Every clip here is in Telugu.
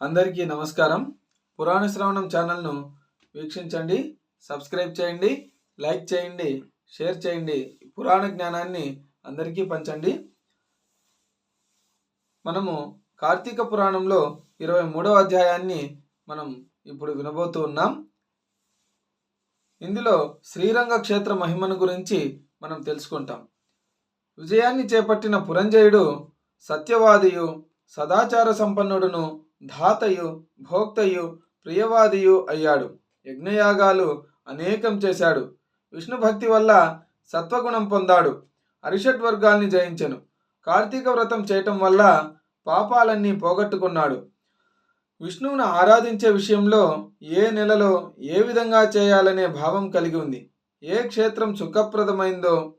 అందరికీ నమస్కారం. పురాణ శ్రవణం ఛానల్ను వీక్షించండి సబ్స్క్రైబ్ చేయండి లైక్ చేయండి షేర్ చేయండి పురాణ జ్ఞానాన్ని అందరికీ పంచండి. మనము కార్తీక పురాణంలో ఇరవై మూడవ అధ్యాయాన్ని మనం ఇప్పుడు వినబోతూ ఉన్నాం. ఇందులో శ్రీరంగ క్షేత్ర మహిమను గురించి మనం తెలుసుకుంటాం. విజయాన్ని చేపట్టిన పురంజయుడు సత్యవాదియు సదాచార సంపన్నుడును ధాతయు భోక్తయు ప్రియవాదియు అయ్యాడు. యజ్ఞయాగాలు అనేకం చేశాడు. విష్ణు భక్తి వల్ల సత్వగుణం పొందాడు. అరిషట్ వర్గాల్ని జయించెను. కార్తీక వ్రతం చేయటం వల్ల పాపాలన్నీ పోగొట్టుకున్నాడు. విష్ణువును ఆరాధించే విషయంలో ఏ నెలలో ఏ విధంగా చేయాలనే భావం కలిగి ఉంది. ఏ క్షేత్రం సుఖప్రదమైందో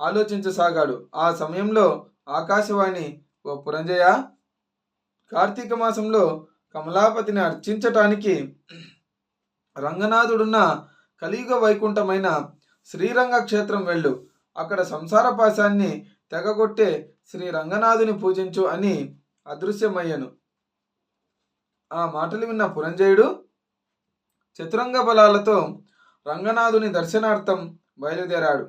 ఆలోచించసాగాడు. ఆ సమయంలో ఆకాశవాణి ఓ పురంజయ కార్తీక మాసంలో కమలాపతిని అర్చించటానికి రంగనాథుడున్న కలియుగ వైకుంఠమైన శ్రీరంగ క్షేత్రం వెళ్ళు. అక్కడ సంసార పాశాన్ని తెగగొట్టే శ్రీ రంగనాథుని పూజించు అని అదృశ్యమయ్యను. ఆ మాటలు విన్న పురంజయుడు చతురంగ బలాలతో రంగనాథుని దర్శనార్థం బయలుదేరాడు.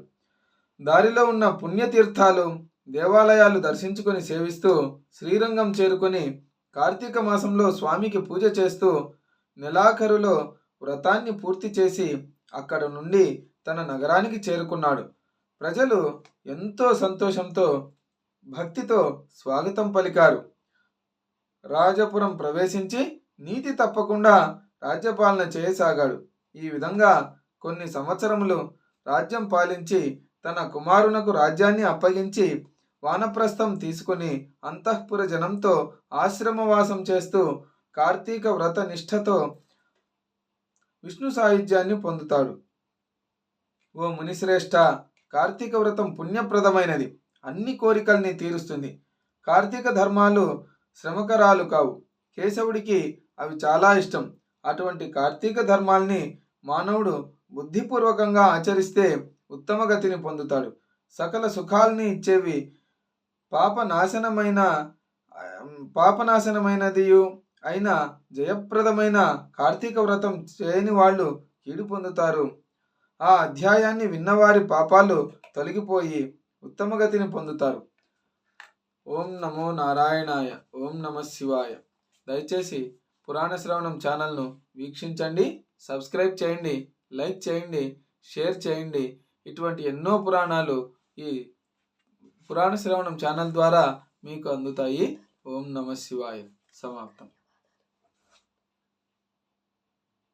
దారిలో ఉన్న పుణ్యతీర్థాలు దేవాలయాలు దర్శించుకొని సేవిస్తూ శ్రీరంగం చేరుకొని కార్తీక మాసంలో స్వామికి పూజ చేస్తూ నెలాఖరులో వ్రతాన్ని పూర్తి చేసి అక్కడ నుండి తన నగరానికి చేరుకున్నాడు. ప్రజలు ఎంతో సంతోషంతో భక్తితో స్వాగతం పలికారు. రాజపురం ప్రవేశించి నీతి తప్పకుండా రాజ్యపాలన చేయసాగాడు. ఈ విధంగా కొన్ని సంవత్సరములు రాజ్యం పాలించి తన కుమారునకు రాజ్యాన్ని అప్పగించి వానప్రస్థం తీసుకుని అంతఃపుర జనంతో ఆశ్రమవాసం చేస్తూ కార్తీక వ్రత నిష్ఠతో విష్ణు సాయుధ్యాన్ని పొందుతాడు. ఓ మునిశ్రేష్ఠ కార్తీక వ్రతం పుణ్యప్రదమైనది. అన్ని కోరికల్ని తీరుస్తుంది. కార్తీక ధర్మాలు శ్రమకరాలు కావు. కేశవుడికి అవి చాలా ఇష్టం. అటువంటి కార్తీక ధర్మాల్ని మానవుడు బుద్ధిపూర్వకంగా ఆచరిస్తే ఉత్తమ గతిని పొందుతాడు. సకల సుఖాల్ని ఇచ్చేవి పాపనాశనమైన పాపనాశనమైనదియు అయిన జయప్రదమైన కార్తీక వ్రతం చేయని వాళ్ళు కీడు పొందుతారు. ఆ అధ్యాయాన్ని విన్నవారి పాపాలు తొలగిపోయి ఉత్తమగతిని పొందుతారు. ఓం నమో నారాయణాయ ఓం నమ శివాయ. దయచేసి పురాణ శ్రవణం ఛానల్ను వీక్షించండి సబ్స్క్రైబ్ చేయండి లైక్ చేయండి షేర్ చేయండి. ఇటువంటి ఎన్నో పురాణాలు ఈ పురాణ శ్రవణం ఛానల్ ద్వారా మీకు అందుతాయి. ఓం నమ శివాయ. సమాప్తం.